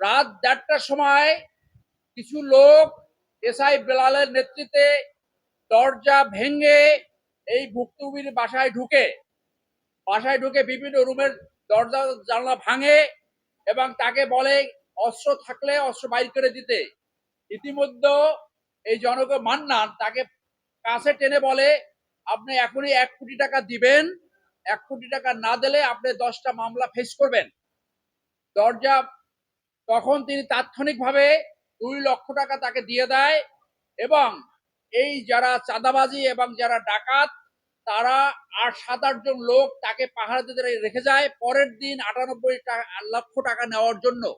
রাত দেড়টার সময় কিছু লোক এসআই বেলালের নেতৃত্বে দরজা ভেঙে এই ভুক্তভোগীর বাসায় ঢুকে। বাসায় ঢুকে বিভিন্ন রুমের দরজা, জানলা ভাঙে এবং তাকে বলে অস্ত্র থাকলে অস্ত্র বাইর করে দিতে। ইতিমধ্যে এই জনক মান্নান তাকে কাছে টেনে বলে, আপনি এখনই এক কোটি টাকা দিবেন। এক কোটি টাকা না দিলে আপনি দশটা মামলা ফেস করবেন। দরজা তখন তিনি তাৎক্ষণিকভাবে দুই লক্ষ টাকা তাকে দিয়ে দেয় এবং এই যারা চাঁদাবাজি এবং যারা ডাকাত, তারা আট সাত আটজন লোক তাকে পাহাড় রেখে যায় পরের দিন আটানব্বই লক্ষ টাকা নেওয়ার জন্য।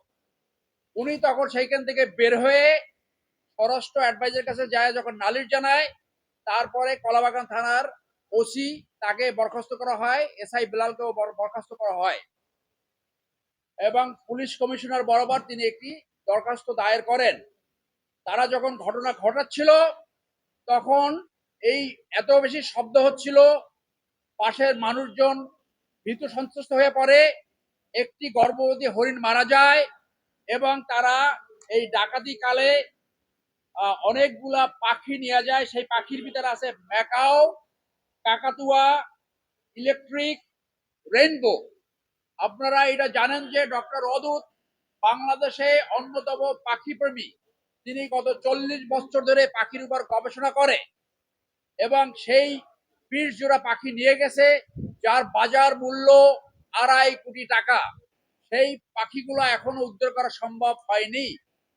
উনি তখন সেইখান থেকে বের হয়ে স্বরাষ্ট্র অ্যাডভাইজার কাছে যায়, যখন নালিশ জানায়, তারপরে কলাবাগান থানার ওসি তাকে বরখাস্ত করা হয়, এসআই বেলালকেও বর- বরখাস্ত করা হয়। এবং পুলিশ কমিশনার বরাবর তিনি একটি দরখাস্ত দায়ের করেন। তারা যখন ঘটনা ঘটাচ্ছিল, তখন এই এত বেশি শব্দ হচ্ছিল, পাশের মানুষজন ভীত সন্ত্রস্ত হয়ে পড়ে, একটি গর্ভবতী হরিণ মারা যায় এবং তারা এই ডাকাতি কালে অনেকগুলা পাখি নিয়ে যায়। সেই পাখির ভিতরে আছে ম্যাকাও, কাকাতুয়া, ইলেকট্রিক, রেইনবো। আপনারা এটা জানেন যে ডক্টর অদূত বাংলাদেশে অন্যতম পাখি প্রেমী তিনি গত চল্লিশ বছর ধরে পাখির উপর গবেষণা করে এবং সেই বিশ জোড়া পাখি নিয়ে গেছে, যার বাজার মূল্য আড়াই কোটি টাকা। সেই পাখিগুলো এখনও উদ্ধার করা সম্ভব হয়নি।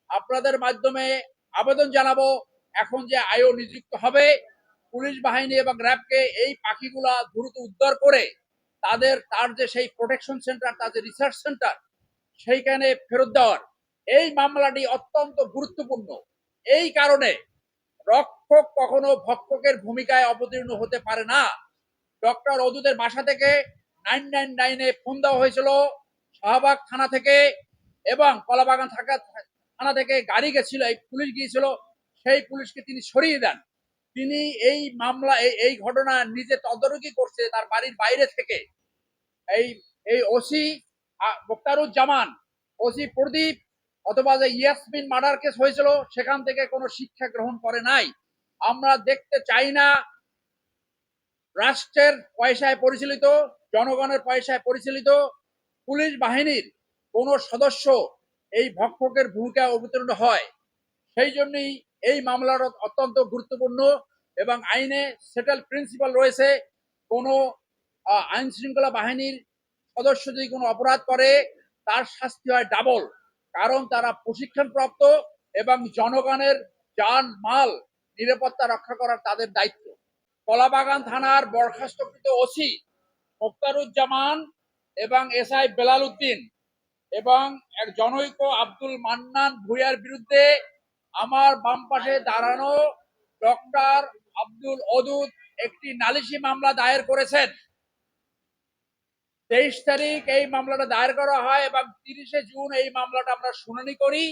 আপনাদের মাধ্যমে আবেদন জানাব, এখন যে আয়ো নিযুক্ত হবে, পুলিশ বাহিনী এবং র্যাবকে এই পাখিগুলা দ্রুত উদ্ধার করে তাদের, তার যে সেই প্রোটেকশন সেন্টার তাদের রিসার্চ সেন্টার সেইখানে ফেরত দেওয়ার। এই মামলাটি অত্যন্ত গুরুত্বপূর্ণ। এই কারণে রক্ষক কখনো ভক্ষকের ভূমিকায় অবতীর্ণ হতে পারে না। ডক্টর অদুদের বাসা থেকে নাইন নাইন নাইনে ফোন দেওয়া হয়েছিল শাহবাগ থানা থেকে এবং কলাবাগান থাকা থানা থেকে গাড়ি গেছিল, এই পুলিশ গিয়েছিল, সেই পুলিশকে তিনি সরিয়ে দেন। তিনি এই মামলা, এই ঘটনা নিজে তদারকি করছে তার বাড়ির বাইরে থেকে। এই এই ওসি মোক্তারুজ্জামান, ওসি প্রদীপ অথবা যে ইয়াসমিন মার্ডার কেস হয়েছিল, সেখান থেকে কোনো শিক্ষা গ্রহণ করে নাই। আমরা দেখতে চাই না, রাষ্ট্রের পয়সায় পরিচালিত, জনগণের পয়সায় পরিচালিত পুলিশ বাহিনীর কোন সদস্য এই ভক্ষকের ভূমিকা অবতীর্ণ হয়। সেই জন্যই এই মামলার অত্যন্ত গুরুত্বপূর্ণ এবং আইনে সেটেল প্রিন্সিপাল রয়েছে। কোনো আইন শৃঙ্খলা বাহিনীর সদস্য যদি কোনো অপরাধ করে, তার শাস্তি হয় ডাবল। কারণ তারা প্রশিক্ষণপ্রাপ্ত এবং জনগণের যান মাল নিরাপত্তা রক্ষা করার তাদের দায়িত্ব। কলাবাগান থানার বরখাস্তকৃত ওসি মোক্তারুজ্জামান এবং এসআই বেলাল উদ্দিন এবং এক জনৈক আব্দুল মান্নান ভুইয়ার বিরুদ্ধে আমার বাম পাশে দাঁড়ানো ডক্টর আব্দুল অদুদ একটি নালিশি মামলা দায়ের করেছেন। তেইশ তারিখ এই মামলাটা দায়ের করা হয় এবং তিরিশে জুন এই মামলাটা আমরা শুনানি করি।